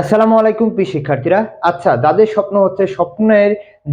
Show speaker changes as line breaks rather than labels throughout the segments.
আসসালামু আলাইকুম পি শিক্ষার্থীরা। আচ্ছা যাদের স্বপ্ন হচ্ছে স্বপ্নের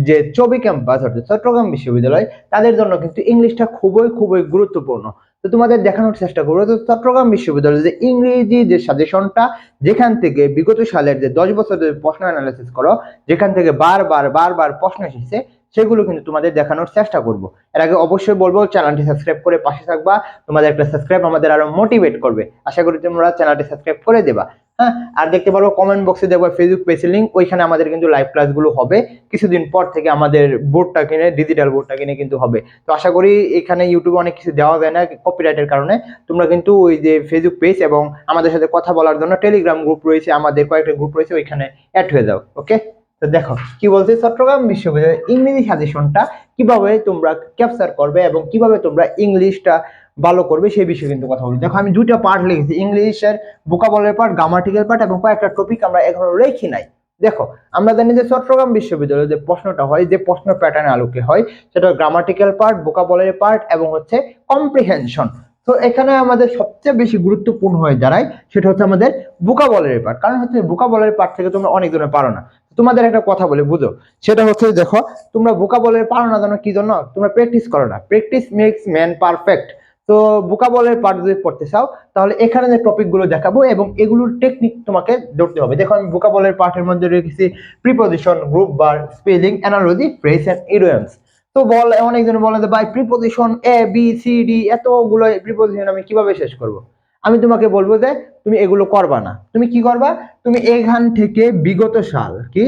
যে চবি ক্যাম্পাস অর্থাৎ চট্টগ্রাম বিশ্ববিদ্যালয়, তাদের জন্য কিন্তু ইংলিশটা খুবই খুবই গুরুত্বপূর্ণ। তো তোমাদের দেখানোর চেষ্টা করব। তো চট্টগ্রাম বিশ্ববিদ্যালয়ের যে ইংরেজি যে সাজেশনটা, যেখান থেকে বিগত সালের যে দশ বছরের প্রশ্ন অ্যানালাইসিস করো, যেখান থেকে বারবার বারবার প্রশ্ন এসেছে, সেগুলো কিন্তু তোমাদের দেখানোর চেষ্টা করব। এর আগে অবশ্যই বলব, চ্যানেলটি সাবস্ক্রাইব করে পাশে থাকবা। তোমাদের একটা সাবস্ক্রাইব আমাদের আরও মোটিভেট করবে। আশা করি তোমরা চ্যানেলটি সাবস্ক্রাইব করে দেবা। হ্যাঁ আর দেখতে পারব কমেন্ট বক্সে দেখব ফেসবুক পেজের লিঙ্ক ওইখানে আমাদের কিন্তু লাইভ ক্লাসগুলো হবে। কিছুদিন পর থেকে আমাদের বোর্ডটা কিনে ডিজিটাল বোর্ডটা কিনে কিন্তু হবে। তো আশা করি এখানে ইউটিউবে অনেক কিছু দেওয়া যায় না কপিরাইটের কারণে। তোমরা কিন্তু ওই যে ফেসবুক পেজ এবং আমাদের সাথে কথা বলার জন্য টেলিগ্রাম গ্রুপ রয়েছে, আমাদের কয়েকটা গ্রুপ রয়েছে, ওইখানে অ্যাড হয়ে যাও ওকে তো দেখো, কি বলছে চট্টগ্রাম বিশ্ববিদ্যালয়ের ইংরেজি সাজেশনটা কীভাবে তোমরা ক্যাপচার করবে এবং কীভাবে তোমরা ইংলিশটা ভালো করবে, সেই বিষয়ে কিন্তু কথা বলি দেখো, আমি দুইটা পার্ট লিখেছি, ইংলিশের ভোকাবলের পার্ট গ্রামাটিক্যাল পার্ট এবং কয়েকটা টপিক আমরা এখনও লেখি নাই। দেখো, আমরা জানি যে চট্টগ্রাম বিশ্ববিদ্যালয়ে যে প্রশ্নটা হয়, যে প্রশ্ন প্যাটার্ন আলোকে হয়, সেটা গ্রামাটিক্যাল পার্ট ভোকাবলের পার্ট এবং হচ্ছে কম্প্রিহেনশন তো এখানে আমাদের সবচেয়ে বেশি গুরুত্বপূর্ণ হয়ে দাঁড়ায়, সেটা হচ্ছে আমাদের বুকাবলের পার্ট কারণ হচ্ছে বুকাবলের পার্ট থেকে তোমরা অনেক জনে পারো না। তোমাদের একটা কথা বলে, বুঝো? সেটা হচ্ছে, দেখো, তোমরা বুকাবলের পারো না জানো কি জন্য? তোমরা প্র্যাকটিস করো না। প্র্যাকটিস মেক্স ম্যান পারফেক্ট তো বুকাবলের পার্ট যদি পড়তে চাও, তাহলে এখানে যে টপিকগুলো দেখাবো এবং এগুলোর টেকনিক তোমাকে ধরতে হবে। দেখো, আমি বুকাবলের পার্টের মধ্যে রেখেছি preposition group bar spelling analogy phrase and idioms তো বল অনেকজন বলে যে, ভাই preposition A B C D এতগুলো প্রিপোজিশন আমি কীভাবে শেষ করব? আমি তোমাকে বলব যে, তুমি এগুলো করবা না। তুমি কি করবা? তুমি এখান থেকে বিগত সাল, কি?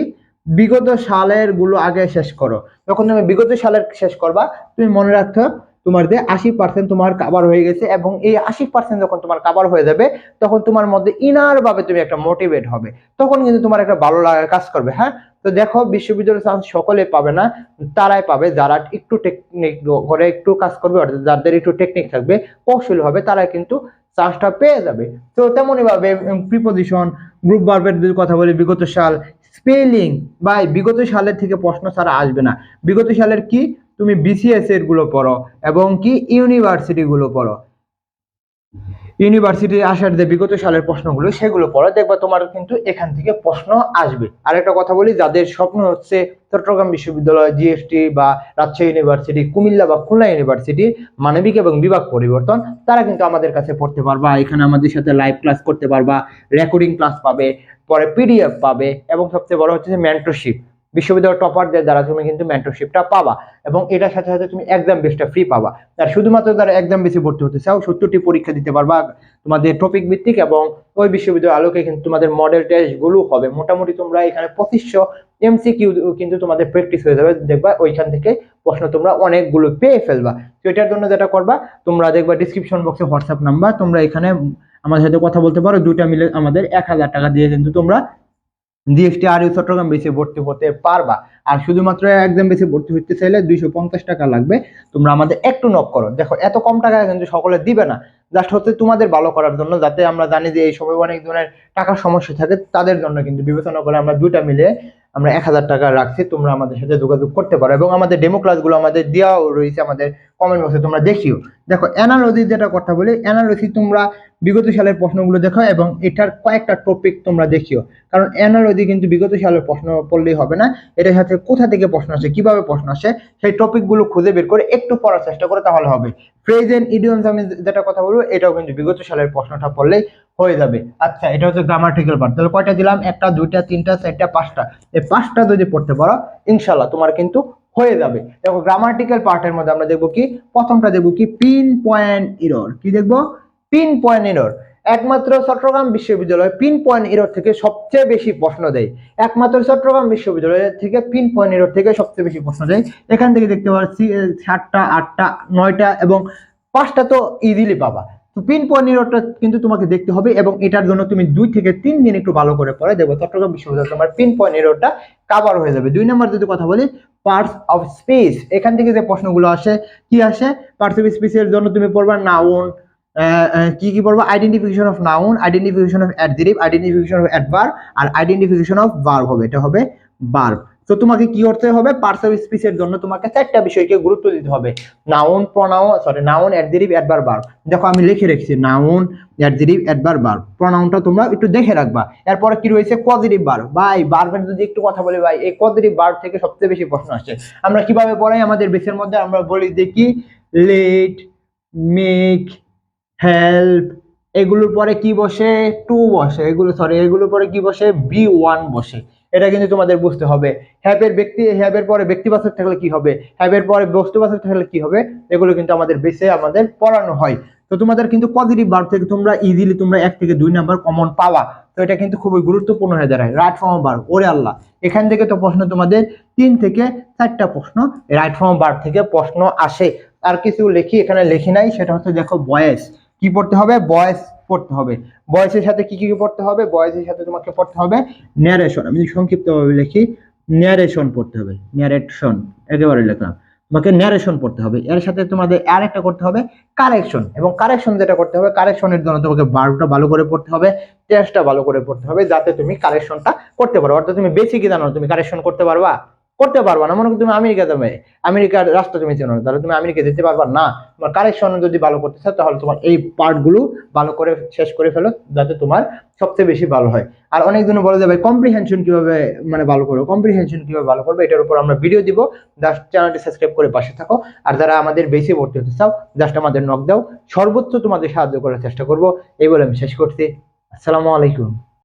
বিগত সালেরগুলো আগে শেষ করো। যখন তুমি বিগত সালের শেষ করবা, তুমি মনে রাখতে তোমার যে আশি পার্সেন্ট তোমার কাবার হয়ে গেছে এবং এই আশি পার্সেন্ট যখন তোমার কাবার হয়ে যাবে, তখন তোমার মধ্যে ইনার ভাবে তুমি একটা মোটিভেট হবে। তখন কিন্তু তোমার একটা ভালো লাগার কাজ করবে হ্যাঁ? তো দেখো, বিশ্ববিদ্যালয়ের চান্স সকলে পাবে না, তারাই পাবে যারা একটু টেকনিক করে একটু কাজ করবে, অর্থাৎ যাদের একটু টেকনিক থাকবে, কৌশল হবে তারা কিন্তু চান্সটা পেয়ে যাবে। তো তেমনই ভাবে প্রিপোজিশন গ্রুপ বার্বের কথা বলি, বিগত সাল স্পেলিং বা বিগত সালের থেকে প্রশ্ন ছাড়া আসবে না। বিগত সালের কি? তুমি বিসিএস এরগুলো পড়ো এবং কি ইউনিভার্সিটি গুলো পড়ো। ইউনিভার্সিটি আসার যে বিগত সালের প্রশ্নগুলো, সেগুলো পড়ো, দেখবা তোমার কিন্তু এখান থেকে প্রশ্ন আসবে। আর একটা কথা বলি, যাদের স্বপ্ন হচ্ছে চট্টগ্রাম বিশ্ববিদ্যালয় জিএসটি বা রাজশাহী ইউনিভার্সিটি কুমিল্লা বা খুলনা ইউনিভার্সিটি মানবিক এবং বিভাগ পরিবর্তন, তারা কিন্তু আমাদের কাছে পড়তে পারবা। এখানে আমাদের সাথে লাইভ ক্লাস করতে পারবা রেকর্ডিং ক্লাস পাবে, পরে পিডিএফ পাবে, এবং সবচেয়ে বড় হচ্ছে মেন্টরশিপ বিশ্ববিদ্যালয় টপারদের দ্বারা তুমি কিন্তু মেন্টরশিপটা পাবা এবং এটার সাথে সাথে তুমি এক্সাম বেসটা ফ্রি পাবা। আর শুধুমাত্র যারা এক্সাম বেসে ভর্তি হতে চাও, সত্তরটি পরীক্ষা দিতে পারবা। তোমাদের টপিক ভিত্তিক এবং ওই বিশ্ববিদ্যালয় আলোকে কিন্তু তোমাদের মডেল টেস্টগুলো হবে। মোটামুটি তোমরা এখানে পঁচিশশো এমসিকিউ কিন্তু তোমাদের প্র্যাকটিস হয়ে যাবে। দেখবা ওইখান থেকে প্রশ্ন তোমরা অনেকগুলো পেয়ে ফেলবা। তো এটার জন্য যেটা করবা, তোমরা দেখবা ডিসক্রিপশন বক্সে হোয়াটসঅ্যাপ নাম্বার তোমরা এখানে আমাদের সাথে কথা বলতে পারো। দুইটা মিলে আমাদের এক হাজার টাকা দিয়ে কিন্তু তোমরা জিএসটি আর চট্টগ্রাম বেসে ভর্তি হতে পারবা। আর শুধুমাত্র একজন বেসে ভর্তি হতে চাইলে দুইশো পঞ্চাশ টাকা লাগবে। তোমরা আমাদের একটু নক করো। দেখো, এত কম টাকা কিন্তু সকলে দিবে না। জাস্ট হচ্ছে তোমাদের ভালো করার জন্য, যাতে আমরা জানি যে এই সময় অনেক ধরনের টাকার সমস্যা থাকে, তাদের জন্য কিন্তু বিবেচনা করে আমরা দুইটা মিলে আমরা এক হাজার টাকা রাখছি, তোমরা আমাদের সাথে যোগাযোগ করতে পারো এবং আমাদের ডেমো ক্লাসগুলো আমাদের দেওয়াও রয়েছে আমাদের কমেন্ট বক্সে তোমরা দেখিও। দেখো অ্যানালজি যেটা কথা বলি অ্যানালজি তোমরা বিগত সালের প্রশ্নগুলো দেখো এবং এটার কয়েকটা টপিক তোমরা দেখিও। কারণ অ্যানালজি কিন্তু বিগত সালের প্রশ্ন পড়লেই হবে না এটার সাথে কোথা থেকে প্রশ্ন আসে, কীভাবে প্রশ্ন আসে, সেই টপিকগুলো খুঁজে বের করে একটু পড়ার চেষ্টা করে তাহলে হবে। প্রেজেন্ট ইডিয়মস আমি যেটা কথা বলব, এটাও কিন্তু বিগত সালের প্রশ্নটা পড়লেই হয়ে যাবে। আচ্ছা এটা হচ্ছে গ্রামাটিক্যাল পার্ট তাহলে কয়টা দিলাম? একটা, দুইটা, তিনটা, চারটা, পাঁচটা। এই পাঁচটা যদি পড়তে পারো ইনশাল্লাহ তোমার কিন্তু হয়ে যাবে। দেখো গ্রামাটিক্যাল পার্টের মধ্যে আমরা দেখব কি? প্রথমটা দেখব কি? পিন পয়েন্ট ইরর কি দেখব? পিন পয়েন্ট ইরর একমাত্র চট্টগ্রাম বিশ্ববিদ্যালয় পিন পয়েন্ট ইরর থেকে সবচেয়ে বেশি প্রশ্ন দেয়। একমাত্র চট্টগ্রাম বিশ্ববিদ্যালয় থেকে পিন পয়েন্ট ইরর থেকে সবচেয়ে বেশি প্রশ্ন দেয়। এখান থেকে দেখতে পাচ্ছি সাতটা, আটটা, নয়টা এবং পাঁচটা তো ইজিলি পাবা। পিন পয়েন্ট ইররটা কিন্তু তোমাকে দেখতে হবে এবং এটার জন্য তুমি দুই থেকে তিন দিন একটু ভালো করে পড়ে দেবো চট্টগ্রাম বিশ্ববিদ্যালয়, তোমার পিন পয়েন্ট ইররটা কাভার হয়ে যাবে। দুই নম্বর যদি কথা বলি পার্টস অফ স্পেস এখান থেকে যে প্রশ্নগুলো আসে, কি আসে? পার্টস অফ স্পেসের জন্য তুমি পড়বা নাউন কি কি পড়ব? Identification of noun identification of adjective identification of adverb R identification of verb হবে। এটা হবে ভার্ব তো তোমাকে কি করতে হবে? পার্টস অফ স্পিচের জন্য তোমাকে চারটা বিষয়কে গুরুত্ব দিতে হবে। Noun pronoun sorry noun adjective adverb দেখো, আমি লিখে রেখেছি নাউন অ্যাডজেটিভ অ্যাডভার বার প্রনাউনটা তোমরা একটু দেখে রাখবা। এরপরে কি রয়েছে? পজিটিভ বার ভাই বারবার যদি একটু কথা বলি, ভাই, এই পজিটিভ বার থেকে সবচেয়ে বেশি প্রশ্ন আসছে আমরা কীভাবে পড়াই? আমাদের বেসের মধ্যে আমরা বলি দেখি লেট মেক হেল্প এগুলোর পরে কি বসে? টু বসে। এগুলো সরি এগুলোর পরে কি বসে? বি ওয়ান বসে। এটা কিন্তু তোমাদের বুঝতে হবে। হ্যাপের ব্যক্তি হ্যাপের পরে ব্যক্তিবাচক থাকলে কি হবে? হ্যাপের পরে বস্তুবাচক থাকলে কি হবে? এগুলো কিন্তু আমাদের বেসে আমাদের পড়ানো হয়। তো তোমাদের কিন্তু পজিটিভ বার থেকে তোমরা ইজিলি তোমরা এক থেকে দুই নাম্বার কমন পাওয়া। তো এটা কিন্তু খুবই গুরুত্বপূর্ণ হয়ে দাঁড়ায়। রাইট ফর্ম বার ওরে আল্লাহ। এখান থেকে তো প্রশ্ন তোমাদের তিন থেকে চারটা প্রশ্ন রাইট ফর্ম বার থেকে প্রশ্ন আসে। আর কিছু লিখি, এখানে লিখি নাই, সেটা হচ্ছে দেখো বয়েস। কি পড়তে হবে? বয়েস। পড়তে হবে। বয়সের সাথে কি কি পড়তে হবে? বয়সের সাথে তোমাকে পড়তে হবে ন্যারেশন আমি সংক্ষিপ্তভাবে লিখি ন্যারেশন পড়তে হবে। ন্যারেশন একেবারে লিখলাম তোমাকে ন্যারেশন পড়তে হবে। এর সাথে তোমাদের আর একটা করতে হবে কারেকশন এবং কারেকশন যেটা করতে হবে কারেকশনের জন্য তোমাকে বারোটা ভালো করে পড়তে হবে টেস্টটা ভালো করে পড়তে হবে, যাতে তুমি কারেকশনটা করতে পারো। অর্থাৎ তুমি বেশি কি জানো, তুমি কারেকশন করতে পারবা? করতে পারবা না। মনে করো তুমি আমেরিকা যাবে, আমেরিকার রাস্তা তুমি চেনো তাহলে তুমি আমেরিকা যেতে পারবা না। তোমার কারেকশন যদি ভালো করতে চাও, তাহলে তোমার এই পার্টগুলো ভালো করে শেষ করে ফেলো, যাতে তোমার সবচেয়ে বেশি ভালো হয়। আর অনেকজন বলে যাবে কম্প্রিহেনশন কীভাবে মানে ভালো করব? কম্প্রিহেনশন কীভাবে ভালো করবে? এটার উপর আমরা ভিডিও দিব। জাস্ট চ্যানেলটি সাবস্ক্রাইব করে পাশে থাকো। আর যারা আমাদের বেশি ভর্তি হতে চাও জাস্ট আমাদের নক দাও। সর্বোচ্চ তোমাদের সাহায্য করার চেষ্টা করব। এই বলে আমি শেষ করছি। আসসালামু আলাইকুম।